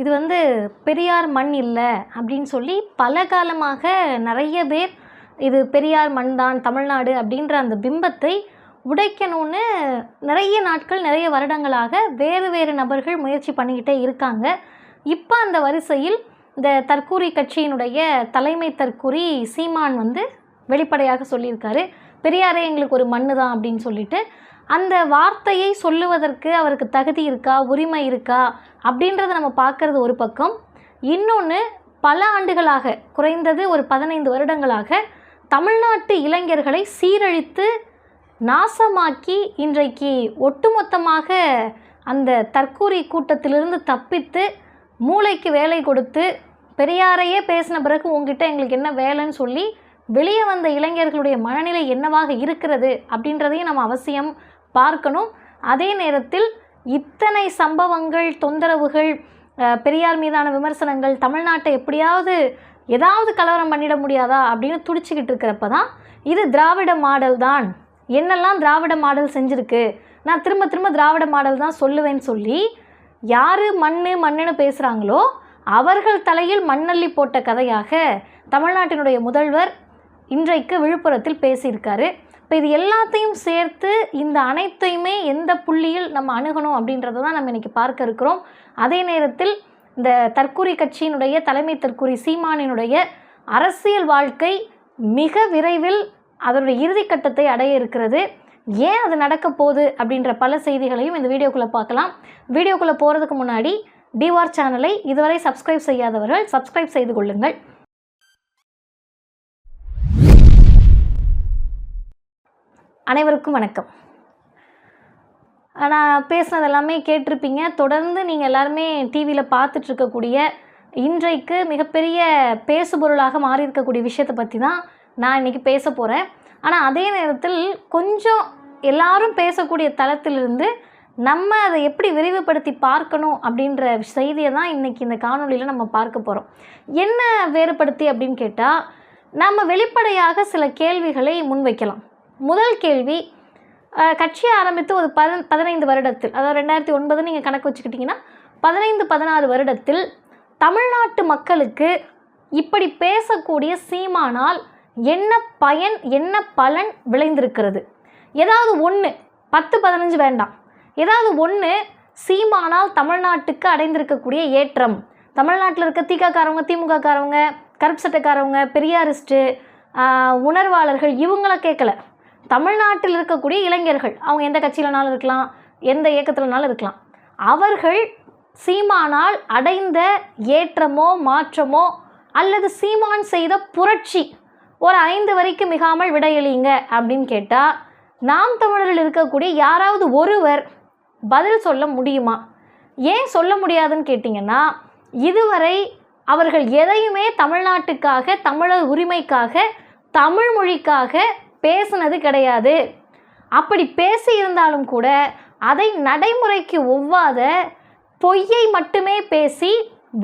இது வந்து பெரியார் மண் இல்லை அப்படின்னு சொல்லி பல காலமாக நிறைய பேர் இது பெரியார் மண் தான் தமிழ்நாடு அப்படின்ற அந்த பிம்பத்தை உடைக்கணும்னு நிறைய நாட்கள் நிறைய வருடங்களாக வேறு வேறு நபர்கள் முயற்சி பண்ணிக்கிட்டே இருக்காங்க. இப்போ அந்த வரிசையில் இந்த தற்கூரி கட்சியினுடைய தலைமை தற்கூரி சீமான் வந்து வெளிப்படையாக சொல்லியிருக்காரு. பெரியாரே எங்களுக்கு ஒரு மண்ணு தான் அப்படின்னு சொல்லிட்டு அந்த வார்த்தையை சொல்லுவதற்கு அவருக்கு தகுதி இருக்கா உரிமை இருக்கா அப்படின்றத நம்ம பார்க்கறது ஒரு பக்கம். இன்னொன்று பல ஆண்டுகளாக குறைந்தது ஒரு பதினைந்து வருடங்களாக தமிழ்நாட்டு இளைஞர்களை சீரழித்து நாசமாக்கி இன்றைக்கு ஒட்டுமொத்தமாக அந்த தற்கூரி கூட்டத்திலிருந்து தப்பித்து மூளைக்கு வேலை கொடுத்து பெரியாரையே பேசின பிறகு உங்ககிட்ட எங்களுக்கு என்ன வேலைன்னு சொல்லி வெளியே வந்த இளைஞர்களுடைய மனநிலை என்னவாக இருக்கிறது அப்படின்றதையும் நம்ம அவசியம் பார்க்கணும். அதே நேரத்தில் இத்தனை சம்பவங்கள் தொந்தரவுகள் பெரியார் மீதான விமர்சனங்கள் தமிழ்நாட்டை எப்படியாவது ஏதாவது கலவரம் பண்ணிட முடியாதா அப்படின்னு துடிச்சிக்கிட்டு இருக்கிறப்ப தான் இது திராவிட மாடல் தான். என்னெல்லாம் திராவிட மாடல் செஞ்சுருக்கு? நான் திரும்ப திரும்ப திராவிட மாடல் தான் சொல்லுவேன்னு சொல்லி யார் மண்ணு மண்ணுன்னு பேசுகிறாங்களோ அவர்கள் தலையில் மண்ணள்ளி போட்ட கதையாக தமிழ்நாட்டினுடைய முதல்வர் இன்றைக்கு விழுப்புரத்தில் பேசியிருக்காரு. இப்போ இது எல்லாத்தையும் சேர்த்து இந்த அனைத்தையுமே எந்த புள்ளியில் நம்ம அணுகணும் அப்படின்றத தான் நம்ம இன்றைக்கி பார்க்க இருக்கிறோம். அதே நேரத்தில் இந்த தற்கூரி கட்சியினுடைய தலைமை தற்கூரி சீமானினுடைய அரசியல் வாழ்க்கை மிக விரைவில் அதனுடைய இறுதிக்கட்டத்தை அடைய இருக்கிறது. ஏன் அது நடக்க போகுது அப்படின்ற பல செய்திகளையும் இந்த வீடியோக்குள்ளே பார்க்கலாம். வீடியோக்குள்ளே போகிறதுக்கு முன்னாடி டிவார் சேனலை இதுவரை சப்ஸ்கிரைப் செய்யாதவர்கள் சப்ஸ்கிரைப் செய்து கொள்ளுங்கள். அனைவருக்கும் வணக்கம். நான் பேசுனது எல்லாமே கேட்டிருப்பீங்க. தொடர்ந்து நீங்கள் எல்லாருமே டிவியில் பார்த்துட்டு இருக்கக்கூடிய இன்றைக்கு மிகப்பெரிய பேசுபொருளாக மாறி இருக்கக்கூடிய விஷயத்தை பற்றி தான் நான் இன்றைக்கி பேச போகிறேன் ஆனால் அதே நேரத்தில் கொஞ்சம் எல்லாரும் பேசக்கூடிய தளத்திலிருந்து நம்ம அதை எப்படி விரிவுபடுத்தி பார்க்கணும் அப்படின்ற செய்தியை தான் இன்றைக்கி இந்த காணொளியில் நம்ம பார்க்க போகிறோம் என்ன வேறுபடுத்தி அப்படின்னு கேட்டால் நம்ம வெளிப்படையாக சில கேள்விகளை முன்வைக்கலாம். முதல் கேள்வி கட்சியை ஆரம்பித்து ஒரு பத பதினைந்து வருடத்தில் அதாவது ரெண்டாயிரத்தி ஒன்பது நீங்கள் கணக்கு வச்சுக்கிட்டிங்கன்னா பதினைந்து பதினாறு வருடத்தில் தமிழ்நாட்டு மக்களுக்கு இப்படி பேசக்கூடிய சீமானால் என்ன பயன் என்ன பலன் விளைந்திருக்கிறது? ஏதாவது ஒன்று பத்து பதினஞ்சு வேண்டாம். ஏதாவது ஒன்று சீமானால் தமிழ்நாட்டுக்கு அடைந்திருக்கக்கூடிய ஏற்றம். தமிழ்நாட்டில் இருக்க திகாக்காரவங்க திமுககாரவங்க கருப்பு சட்டைக்காரவங்க பெரியாரிஸ்ட்டு உணர்வாளர்கள் இவங்கள கேட்கல தமிழ்நாட்டில் இருக்கக்கூடிய இளைஞர்கள் அவங்க எந்த கட்சியிலனாலும் இருக்கலாம் எந்த இயக்கத்திலனாலும் இருக்கலாம். அவர்கள் சீமானால் அடைந்த ஏற்றமோ மாற்றமோ அல்லது சீமான் செய்த புரட்சி ஒரு ஐந்து வரைக்கும் மிகாமல் விடையளிங்க அப்படின்னு கேட்டால் நாம் தமிழரில் இருக்கக்கூடிய யாராவது ஒருவர் பதில் சொல்ல முடியுமா? ஏன் சொல்ல முடியாதுன்னு கேட்டிங்கன்னா இதுவரை அவர்கள் எதையுமே தமிழ்நாட்டுக்காக தமிழர் உரிமைக்காக தமிழ் மொழிக்காக பேசுனது கிடையாது. அப்படி பேசி இருந்தாலும் கூட அதை நடைமுறைக்கு ஒவ்வாத பொய்யை மட்டுமே பேசி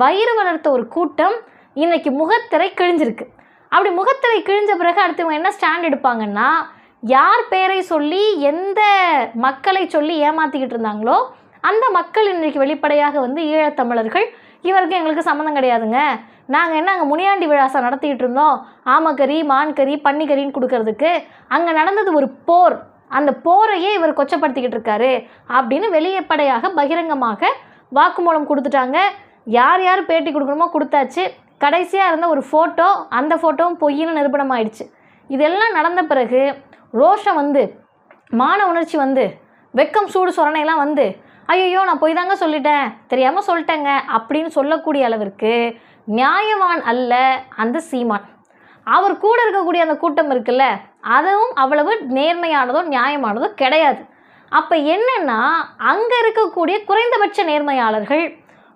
வயிறு வளர்த்த ஒரு கூட்டம் இன்றைக்கி முகத்திரை கிழிஞ்சிருக்கு. அப்படி முகத்திரை கிழிஞ்ச பிறகு அடுத்தவங்க என்ன ஸ்டாண்ட் எடுப்பாங்கன்னா யார் பேரை சொல்லி எந்த மக்களை சொல்லி ஏமாத்திக்கிட்டு இருந்தாங்களோ அந்த மக்கள் இன்றைக்கு வெளிப்படையாக வந்து ஈழத்தமிழர்கள் இவருக்கு எங்களுக்கு சம்மந்தம் கிடையாதுங்க. நாங்கள் என்ன அங்கே முனியாண்டி விழாசா நடத்திக்கிட்டு இருந்தோம்? ஆமக்கறி மான்கறி பன்னிக்கறின்னு கொடுக்கறதுக்கு. அங்கே நடந்தது ஒரு போர். அந்த போரையே இவர் கொச்சப்படுத்திக்கிட்டு இருக்காரு அப்படின்னு வெளியப்படையாக பகிரங்கமாக வாக்குமூலம் கொடுத்துட்டாங்க. யார் யார் பேட்டி கொடுக்கணுமோ கொடுத்தாச்சு. கடைசியாக இருந்த ஒரு ஃபோட்டோ அந்த ஃபோட்டோவும் பொய்ன்னு நிரூபணம் ஆயிடுச்சு இதெல்லாம் நடந்த பிறகு ரோஷம் வந்து மான உணர்ச்சி வந்து வெக்கம் சூடு சொரணையெல்லாம் வந்து ஐயோ நான் போய் தாங்க சொல்லிட்டேன். தெரியாமல் சொல்லிட்டேங்க. அப்படின்னு சொல்லக்கூடிய அளவிற்கு நியாயவான் அல்ல அந்த சீமான். அவர் கூட இருக்கக்கூடிய அந்த கூட்டம் இருக்குல்ல அதுவும் அவ்வளவு நேர்மையானதோ நியாயமானதோ கிடையாது. அப்போ என்னென்னா அங்கே இருக்கக்கூடிய குறைந்தபட்ச நேர்மையாளர்கள்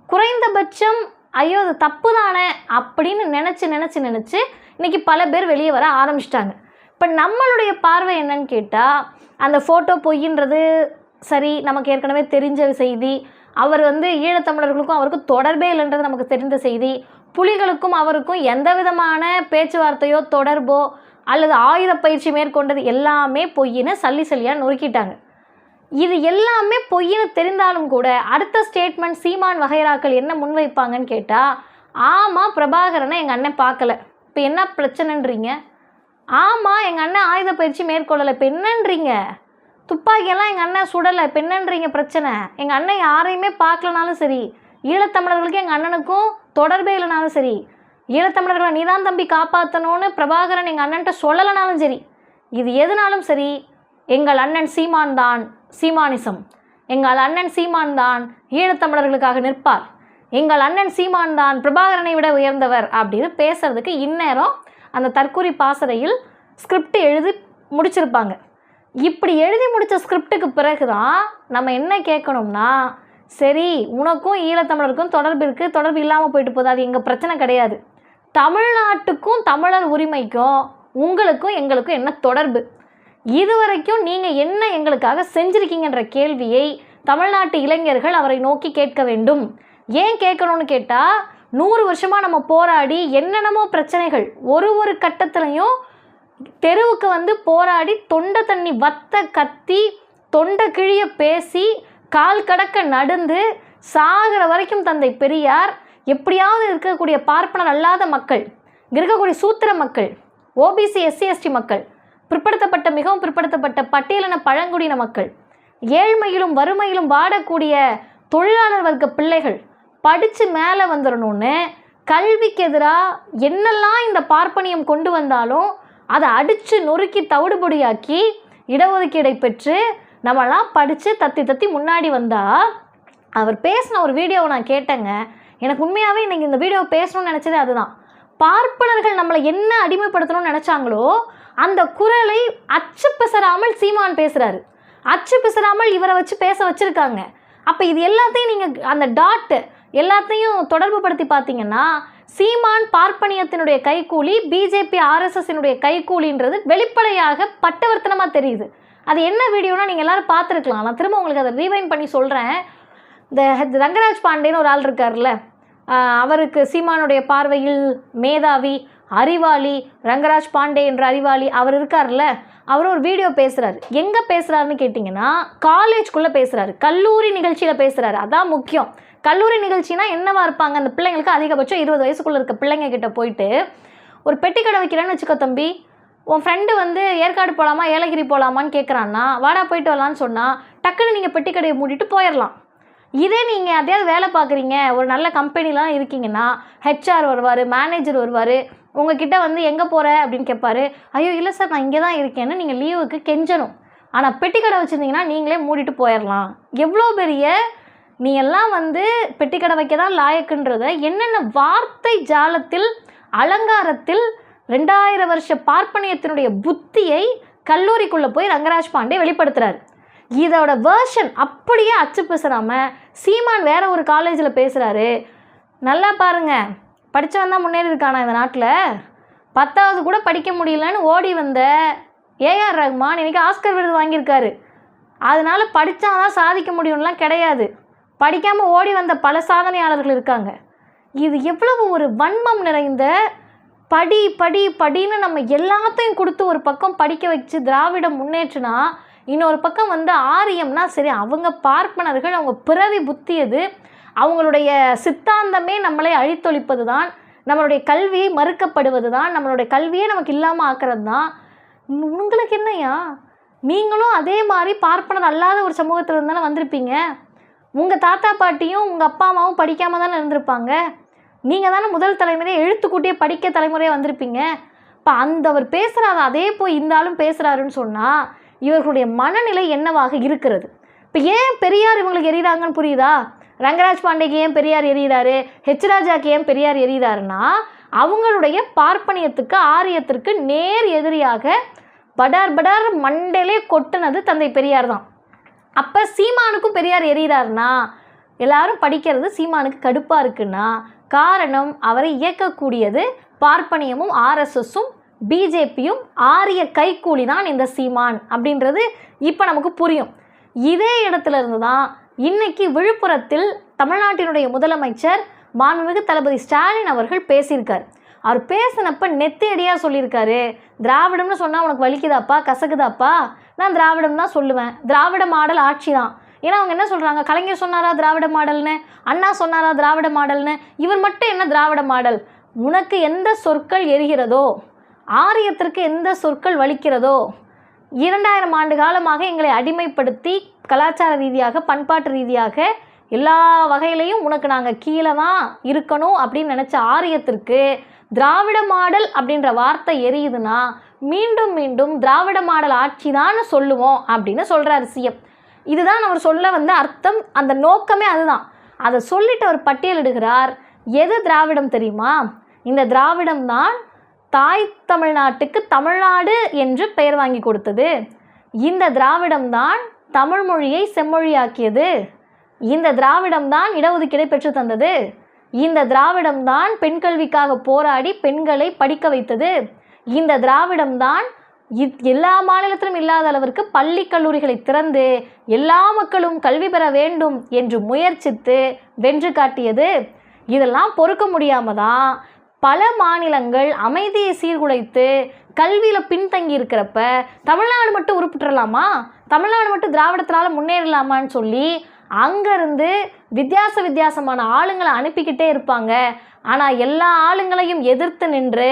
குறைந்தபட்சம் ஐயோ அது தப்பு தானே அப்படின்னு நினச்சி நினச்சி நினச்சி இன்னைக்கு பல பேர் வெளியே வர ஆரம்பிச்சிட்டாங்க. இப்போ நம்மளுடைய பார்வை என்னன்னு கேட்டால் அந்த ஃபோட்டோ பொய்ன்றது சரி நமக்கு ஏற்கனவே தெரிஞ்ச செய்தி அவர் வந்து ஈழத்தமிழர்களுக்கும் அவருக்கும் தொடர்பே இல்லைன்றது நமக்கு தெரிந்த செய்தி புலிகளுக்கும் அவருக்கும் எந்த விதமான பேச்சுவார்த்தையோ தொடர்போ அல்லது ஆயுத பயிற்சி மேற்கொண்டது எல்லாமே பொய்ன்னு சல்லி சல்லியாக நொறுக்கிட்டாங்க. இது எல்லாமே பொய்ன்னு தெரிந்தாலும் கூட அடுத்த ஸ்டேட்மெண்ட் சீமான் வகைராக்கள் என்ன முன்வைப்பாங்கன்னு கேட்டால் ஆமாம் பிரபாகரனை எங்கள் அண்ணன் பார்க்கல. இப்போ என்ன பிரச்சனைன்றீங்க? ஆமாம் எங்கள் அண்ணன் ஆயுத பயிற்சி மேற்கொள்ளலை. இப்போ என்னன்றீங்க? துப்பாக்கியெல்லாம் எங்கள் அண்ணன் சுடலை. இப்போ என்னன்றீங்க பிரச்சனை? எங்கள் அண்ணன் யாரையுமே பார்க்கலனாலும் சரி ஈழத்தமிழர்களுக்கு எங்கள் அண்ணனுக்கும் தொடர்பே இல்லைனாலும் சரி ஈழத்தமிழர்களை நீதான் தம்பி காப்பாற்றணும்னு பிரபாகரன் எங்கள் அண்ணன்ட்ட சொல்லலைனாலும் சரி இது எதுனாலும் சரி எங்கள் அண்ணன் சீமான் தான் சீமானிசம். எங்கள் அண்ணன் சீமான் தான் ஈழத்தமிழர்களுக்காக நிற்பார். எங்கள் அண்ணன் சீமான் தான் பிரபாகரனை விட உயர்ந்தவர் அப்படின்னு பேசுறதுக்கு இந்நேரம் அந்த தற்கூரி பாசறையில் ஸ்கிரிப்ட் எழுதி முடிச்சிருப்பாங்க. இப்படி எழுதி முடித்த ஸ்கிரிப்டுக்கு பிறகு தான் நம்ம என்ன கேட்கணும்னா சரி உனக்கும் ஈழத்தமிழருக்கும் தொடர்பு இருக்குது தொடர்பு இல்லாமல் போயிட்டு போகுது அது எங்கள் பிரச்சனை கிடையாது. தமிழ்நாட்டுக்கும் தமிழர் உரிமைக்கும் உங்களுக்கும் எங்களுக்கும் என்ன தொடர்பு? இதுவரைக்கும் நீங்கள் என்ன எங்களுக்காக செஞ்சுருக்கீங்கன்ற கேள்வியை தமிழ்நாட்டு இளைஞர்கள் அவரை நோக்கி கேட்க வேண்டும். ஏன் கேட்கணும்னு கேட்டால் நூறு வருஷமாக நம்ம போராடி என்னென்னமோ பிரச்சனைகள் ஒரு ஒரு கட்டத்துலையும் தெருவுக்கு வந்து போராடி தொண்டை தண்ணி வத்த கத்தி தொண்டை கிழிய பேசி கால் கடக்க நடந்து சாகிற வரைக்கும் தந்தை பெரியார் எப்படியாவது இருக்கக்கூடிய பார்ப்பனர் அல்லாத மக்கள் இருக்கக்கூடிய சூத்திர மக்கள் ஓபிசி எஸ்சி எஸ்டி மக்கள் பிற்படுத்தப்பட்ட மிகவும் பிற்படுத்தப்பட்ட பட்டியலின பழங்குடியின மக்கள் ஏழ்மையிலும் வறுமையிலும் வாடக்கூடிய தொழிலாளர் வர்க்க பிள்ளைகள் படித்து மேலே வந்துடணும்னு கல்விக்கு எதிராக என்னெல்லாம் இந்த பார்ப்பனியம் கொண்டு வந்தாலும் அதை அடித்து நொறுக்கி தவிடுபொடியாக்கி இடஒதுக்கீடை பெற்று நம்மலாம் படித்து தத்தி தத்தி முன்னாடி வந்தால் அவர் பேசின ஒரு வீடியோவை நான் கேட்டேங்க. எனக்கு உண்மையாகவே இன்றைக்கி இந்த வீடியோ பேசணும்னு நினச்சதே அதுதான். பார்ப்பனர்கள் நம்மளை என்ன அடிமைப்படுத்தணும்னு நினச்சாங்களோ அந்த குரலை அச்சு பிசறாமல் சீமான் பேசுகிறாரு அச்சு பிசறாமல் இவரை வச்சு பேச வச்சுருக்காங்க. அப்போ இது எல்லாத்தையும் நீங்கள் அந்த டாட்டு எல்லாத்தையும் தொடர்பு படுத்தி பார்த்தீங்கன்னா சீமான் பார்ப்பனியத்தினுடைய கைக்கூலி பிஜேபி ஆர்எஸ்எஸ்னுடைய கைக்கூலின்றது வெளிப்படையாக பட்டவர்த்தனமாக தெரியுது. அது என்ன வீடியோனா நீங்கள் எல்லோரும் பார்த்துருக்கலாம். நான் திரும்ப உங்களுக்கு அதை ரீவைன் பண்ணி சொல்கிறேன் இந்த ரங்கராஜ் பாண்டேன்னு ஒரு ஆள் இருக்கார்ல அவருக்கு சீமானுடைய பார்வையில் மேதாவி அறிவாளி ரங்கராஜ் பாண்டே என்ற அறிவாளி அவர் இருக்கார்ல அவர் ஒரு வீடியோ பேசுகிறாரு எங்கே பேசுகிறாருன்னு கேட்டிங்கன்னா காலேஜ்குள்ளே பேசுகிறாரு கல்லூரி நிகழ்ச்சியில் பேசுகிறாரு அதான் முக்கியம். கல்லூரி நிகழ்ச்சினா என்னவா இருப்பாங்க? அந்த பிள்ளைங்களுக்கு அதிகபட்சம் இருபது வயசுக்குள்ளே இருக்க பிள்ளைங்க கிட்ட போயிட்டு ஒரு பெட்டி கடை வைக்கிறேன்னு வச்சுக்கோ தம்பி உன் ஃப்ரெண்டு வந்து ஏற்காடு போகலாமா ஏலகிரி போகலாமான்னு கேட்குறான்னா வாடா போயிட்டு வரலான்னு சொன்னால் டக்குன்னு நீங்கள் பெட்டி கடையை மூடிட்டு போயிடலாம் இதே நீங்கள் அதையாவது வேலை பார்க்குறீங்க ஒரு நல்ல கம்பெனிலாம் இருக்கீங்கன்னா ஹெச்ஆர் வருவார் மேனேஜர் வருவார் உங்ககிட்ட வந்து எங்கே போகிற அப்படின்னு கேட்பாரு ஐயோ இல்லை சார் நான் இங்கே தான் இருக்கேன்னு நீங்கள் லீவுக்கு கெஞ்சணும். ஆனால் பெட்டி கடை வச்சுருந்தீங்கன்னா நீங்களே மூடிட்டு போயிடலாம் எவ்வளோ பெரிய நீ எல்லாம் வந்து பெட்டி கடை வைக்க தான் லாயக்குன்றத என்னென்ன வார்த்தை ஜாலத்தில் அலங்காரத்தில் ரெண்டாயிரம் வருஷ பார்ப்பனியத்தினுடைய புத்தியை கல்லூரிக்குள்ளே போய் ரங்கராஜ் பாண்டே வெளிப்படுத்துகிறார் இதோட வேர்ஷன் அப்படியே அச்சு பேசுறாமல் சீமான் வேற ஒரு காலேஜில் பேசுகிறாரு நல்லா பாருங்கள் படித்தவன் தான் முன்னேறி இருக்கானா இந்த நாட்டில்? பத்தாவது கூட படிக்க முடியலன்னு ஓடி வந்த ஏஆர் ரஹ்மான் இன்றைக்கி ஆஸ்கர் விருது வாங்கியிருக்காரு. படித்தா தான் சாதிக்க முடியும்லாம் கிடையாது. படிக்காமல் ஓடி வந்த பல சாதனையாளர்கள் இருக்காங்க. இது எவ்வளவு ஒரு வன்மம் நிறைந்த படி படி படின்னு நம்ம எல்லாத்தையும் கொடுத்து ஒரு பக்கம் படிக்க வச்சு திராவிடம் முன்னேற்றினா இன்னொரு பக்கம் வந்து ஆரியம்னா சரி அவங்க பார்ப்பனர்கள் அவங்க பிறவி புத்தியது அவங்களுடைய சித்தாந்தமே நம்மளை அழித்தொழிப்பது தான் நம்மளுடைய கல்வியை மறுக்கப்படுவது தான் நம்மளுடைய கல்வியே நமக்கு இல்லாமல் ஆக்கிறது தான் உங்களுக்கு என்னய்யா? நீங்களும் அதே மாதிரி பார்ப்பனர் அல்லாத ஒரு சமூகத்தில் இருந்தாலும் வந்திருப்பீங்க? உங்கள் தாத்தா பாட்டியும் உங்கள் அப்பா அம்மாவும் படிக்காமல் தானே இருந்திருப்பாங்க? நீங்கள் தானே முதல் தலைமுறையை எழுத்துக்கூட்டியே படிக்க தலைமுறையாக வந்திருப்பீங்க. இப்போ அந்த அவர் பேசுகிறாரு அதே போய் இந்த ஆளும் பேசுகிறாருன்னு சொன்னால் இவர்களுடைய மனநிலை என்னவாக இருக்கிறது? இப்போ ஏன் பெரியார் இவங்களுக்கு எறிகிறாங்கன்னு புரியுதா? ரங்கராஜ் பாண்டேக்கு ஏன் பெரியார் எரியிறாரு? ஹெச்ராஜாக்கு ஏன் பெரியார் எறிகிறாருன்னா அவங்களுடைய பார்ப்பனியத்துக்கு ஆரியத்திற்கு நேர் எதிரியாக படார் படார் மண்டையிலே கொட்டினது தந்தை பெரியார் தான். அப்போ சீமானுக்கும் பெரியார் எரியிறாருனா எல்லாரும் படிக்கிறது சீமானுக்கு கடுப்பாக இருக்குன்னா காரணம் அவரை இயக்கக்கூடியது பார்ப்பனியமும் ஆர்எஸ்எஸும் பிஜேபியும் ஆரிய கைக்கூலி தான் இந்த சீமான் அப்படின்றது இப்போ நமக்கு புரியும். இதே இடத்துல இருந்து தான் இன்னைக்கு விழுப்புரத்தில் தமிழ்நாட்டினுடைய முதலமைச்சர் மாண்புமிகு தளபதி ஸ்டாலின் அவர்கள் பேசியிருக்கார். அவர் பேசினப்ப நெத்தியடியாக சொல்லியிருக்காரு. திராவிடம்னு சொன்னால் உனக்கு வலிக்குதாப்பா கசக்குதாப்பா? நான் திராவிடம் தான் சொல்லுவேன். திராவிட மாடல் ஆட்சி தான் ஏன்னா அவங்க என்ன சொல்கிறாங்க கலைஞர் சொன்னாரா திராவிட மாடல்னு? அண்ணா சொன்னாரா திராவிட மாடல்னு? இவர் மட்டும் என்ன திராவிட மாடல்? உனக்கு எந்த சொற்கள் எரிகிறதோ ஆரியத்திற்கு எந்த சொற்கள் வலிக்கிறதோ இரண்டாயிரம் ஆண்டு காலமாக எங்களை அடிமைப்படுத்தி கலாச்சார ரீதியாக பண்பாட்டு ரீதியாக எல்லா வகையிலையும் உனக்கு நாங்கள் கீழே தான் இருக்கணும் அப்படின்னு நினச்ச ஆரியத்திற்கு திராவிட மாடல் அப்படின்ற வார்த்தை எரியுதுன்னா மீண்டும் மீண்டும் திராவிட மாடல் ஆட்சி தான் சொல்லுவோம் அப்படின்னு சொல்கிறார் சிஎம் இதுதான் அவர் சொல்ல வந்த அர்த்தம் அந்த நோக்கமே அதுதான். அதை சொல்லிட்டு அவர் பட்டியலிடுகிறார் எது திராவிடம் தெரியுமா? இந்த திராவிடம் தான் தாய் தமிழ்நாட்டுக்கு தமிழ்நாடு என்று பெயர் வாங்கி கொடுத்தது. இந்த திராவிடம் தான் தமிழ் மொழியை செம்மொழியாக்கியது. இந்த திராவிடம் தான் இடஒதுக்கீடை பெற்று தந்தது. இந்த திராவிடம் தான் பெண் கல்விக்காக போராடி பெண்களை படிக்க வைத்தது. இந்த திராவிடம் தான் எல்லா மாநிலத்திலும் இல்லாத அளவிற்கு பள்ளி கல்லூரிகளை திறந்து எல்லா மக்களும் கல்வி பெற வேண்டும் என்று முயற்சித்து வென்று காட்டியது. இதெல்லாம் பொறுக்க முடியாமல் தான் பல மாநிலங்கள் அமைதியை சீர்குலைத்து கல்வியில் பின்தங்கி இருக்கிறப்ப தமிழ்நாடு மட்டும் உருப்பிட்டுறலாமா தமிழ்நாடு மட்டும் திராவிடத்தினால முன்னேறலாமான்னு சொல்லி அங்கேருந்து வித்தியாச வித்தியாசமான ஆளுங்களை அனுப்பிக்கிட்டே இருப்பாங்க. ஆனால் எல்லா ஆளுங்களையும் எதிர்த்து நின்று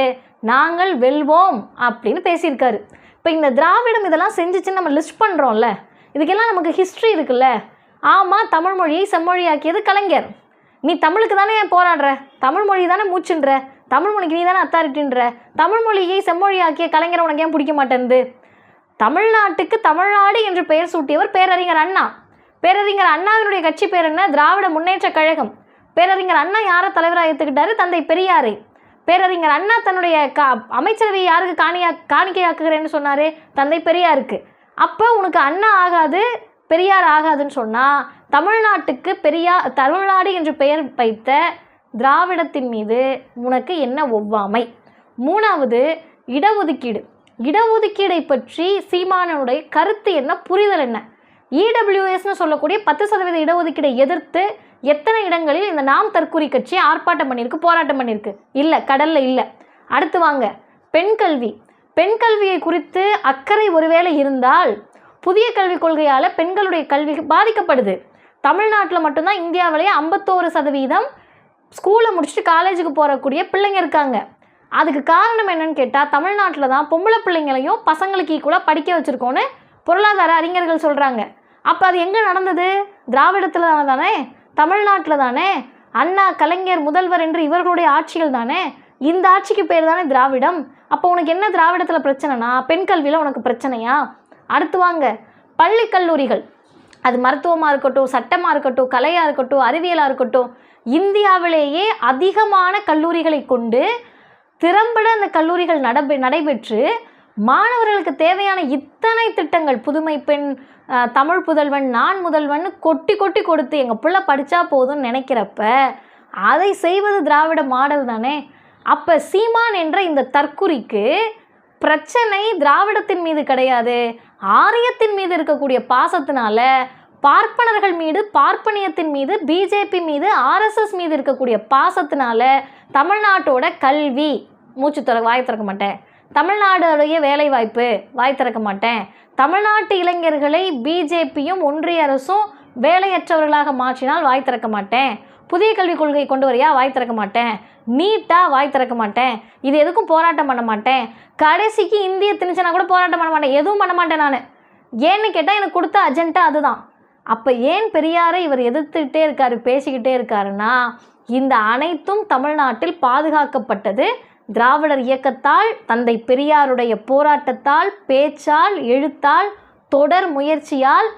நாங்கள் வெல்வோம் அப்படின்னு பேசியிருக்காரு. இப்போ இந்த திராவிடம் இதெல்லாம் செஞ்சுச்சுன்னு நம்ம லிஸ்ட் பண்ணுறோம்ல இதுக்கெல்லாம் நமக்கு ஹிஸ்ட்ரி இருக்குல்ல. ஆமாம் தமிழ் மொழியை செம்மொழியாக்கியது கலைஞர். நீ தமிழுக்கு தானே போராடுற? தமிழ் மொழி தானே மூச்சுன்ற. தமிழ் மொழிக்கு நீ தானே அத்தாரிட்டின்ற தமிழ் மொழியை செம்மொழியாக்கிய கலைஞரை உனக்கு ஏன் பிடிக்க மாட்டேன்து தமிழ்நாட்டுக்கு தமிழ்நாடு என்று பெயர் சூட்டியவர் பேரறிஞர் அண்ணா. பேரறிஞர் அண்ணாவினுடைய கட்சி பேர் என்ன? திராவிட முன்னேற்ற கழகம். பேரறிஞர் அண்ணா யாரை தலைவராக ஏற்றுக்கிட்டாரு தந்தை பெரியாரை. பேரறிஞர் அண்ணா தன்னுடைய கா அமைச்சரவை யாருக்கு காணியா காணிக்கையாக்குகிறேன்னு சொன்னார்? தந்தை பெரியாருக்கு. அப்போ உனக்கு அண்ணா ஆகாது பெரியார் ஆகாதுன்னு சொன்னால் தமிழ்நாட்டுக்கு பெரியா தமிழ்நாடு என்று பெயர் வைத்த திராவிடத்தின் மீது உனக்கு என்ன ஒவ்வாமை? மூணாவது இடஒதுக்கீடு. இடஒதுக்கீடை பற்றி சீமானனுடைய கருத்து என்ன புரிதல் என்ன? இடபிள்யூஎஸ்னு சொல்லக்கூடிய பத்து சதவீத இடஒதுக்கீடை எதிர்த்து எத்தனை இடங்களில் இந்த நாம் தற்கூரி கட்சி ஆர்ப்பாட்டம் பண்ணியிருக்கு போராட்டம் பண்ணியிருக்கு? இல்லை கடலில் இல்லை. அடுத்து வாங்க. பெண் கல்வி. பெண் கல்வியை குறித்து அக்கறை ஒருவேளை இருந்தால் புதிய கல்விக் கொள்கையால் பெண்களுடைய கல்வி பாதிக்கப்படுது. தமிழ்நாட்டில் மட்டும்தான் இந்தியாவிலேயே ஐம்பத்தோரு சதவீதம் ஸ்கூலை முடிச்சுட்டு காலேஜுக்கு போகக்கூடிய பிள்ளைங்க இருக்காங்க. அதுக்கு காரணம் என்னன்னு கேட்டால் தமிழ்நாட்டில் தான் பொம்பளை பிள்ளைங்களையும் பசங்களுக்கு ஈக்குவலாக படிக்க வச்சுருக்கோன்னு பொருளாதார அறிஞர்கள் சொல்கிறாங்க அப்போ அது எங்கே நடந்தது? திராவிடத்தில் தானே தானே? தமிழ்நாட்டில் தானே? அண்ணா கலைஞர் முதல்வர் என்று இவர்களுடைய ஆட்சிகள் தானே? இந்த ஆட்சிக்கு பேர் தானே திராவிடம். அப்போ உனக்கு என்ன திராவிடத்தில் பிரச்சனைனா பெண் கல்வியில் உனக்கு பிரச்சனையா? அடுத்து வாங்க. பள்ளி கல்லூரிகள். அது மருத்துவமாக இருக்கட்டும் சட்டமாக இருக்கட்டும் கலையாக இருக்கட்டும் அறிவியலாக இருக்கட்டும் இந்தியாவிலேயே அதிகமான கல்லூரிகளை கொண்டு திறம்பட அந்த கல்லூரிகள் நடபெ நடைபெற்று மாணவர்களுக்கு தேவையான இத்தனை திட்டங்கள் புதுமை பெண் தமிழ் புதல்வன் நான் முதல்வன் கொட்டி கொட்டி கொடுத்து எங்கள் பிள்ளை படித்தா போதும்னு நினைக்கிறப்ப அதை செய்வது திராவிட மாடல் தானே? அப்போ சீமான் என்ற இந்த தற்குறிக்கு பிரச்சனை திராவிடத்தின் மீது கிடையாது. ஆரியத்தின் மீது இருக்கக்கூடிய பாசத்தினால பார்ப்பனர்கள் மீது பார்ப்பனியத்தின் மீது பிஜேபி மீது ஆர்எஸ்எஸ் மீது இருக்கக்கூடிய பாசத்தினால தமிழ்நாட்டோட கல்வி மூச்சு துற வாய் திறக்க மாட்டேன். தமிழ்நாடுடைய வேலைவாய்ப்பு வாய் திறக்க மாட்டேன். தமிழ்நாட்டு இளைஞர்களை பிஜேபியும் ஒன்றிய அரசும் வேலையற்றவர்களாக மாற்றினால் வாய் திறக்க மாட்டேன். புதிய கல்விக் கொள்கை கொண்டு வரியா வாய் திறக்க மாட்டேன். நீட்டாக வாய் திறக்க மாட்டேன். இது எதுக்கும் போராட்டம் பண்ண மாட்டேன். கடைசிக்கு இந்திய திணிச்சனா கூட போராட்டம் பண்ண மாட்டேன். எதுவும் பண்ண மாட்டேன் நான். ஏன்னு கேட்டால் எனக்கு கொடுத்த அஜெண்டா அதுதான். அப்போ ஏன் பெரியாரை இவர் எதிர்த்துக்கிட்டே இருக்காரு பேசிக்கிட்டே இருக்காருன்னா இந்த அனைத்தும் தமிழ்நாட்டில் பாதுகாக்கப்பட்டது திராவிடர் இயக்கத்தால் தந்தை பெரியாருடைய போராட்டத்தால் பேச்சால் எழுத்தால் தொடர் முயற்சியால்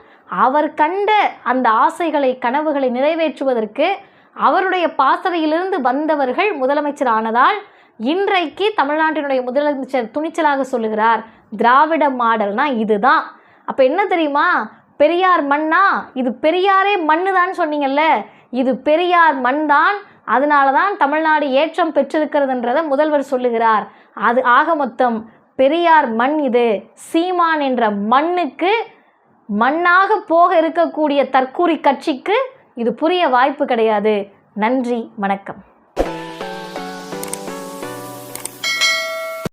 அவர் கண்ட அந்த ஆசைகளை கனவுகளை நிறைவேற்றுவதற்கு அவருடைய பாசறையிலிருந்து வந்தவர்கள் முதலமைச்சர் ஆனதால் இன்றைக்கு தமிழ்நாட்டினுடைய முதலமைச்சர் துணிச்சலாக சொல்லுகிறார் திராவிட மாடல்னா இதுதான். அப்போ என்ன தெரியுமா? பெரியார் மண்ணா? இது பெரியாரே மண்ணு தான் சொன்னீங்கல்ல. இது பெரியார் மண் தான் அதனால தான் தமிழ்நாடு ஏற்றம் பெற்றிருக்கிறதுன்றதை முதல்வர் சொல்லுகிறார். அது ஆக மொத்தம் பெரியார் மண் இது. சீமான் என்ற மண்ணுக்கு மண்ணாக போக இருக்கக்கூடிய தற்கூரி கட்சிக்கு இது புரிய வாய்ப்பு கிடையாது. நன்றி வணக்கம்.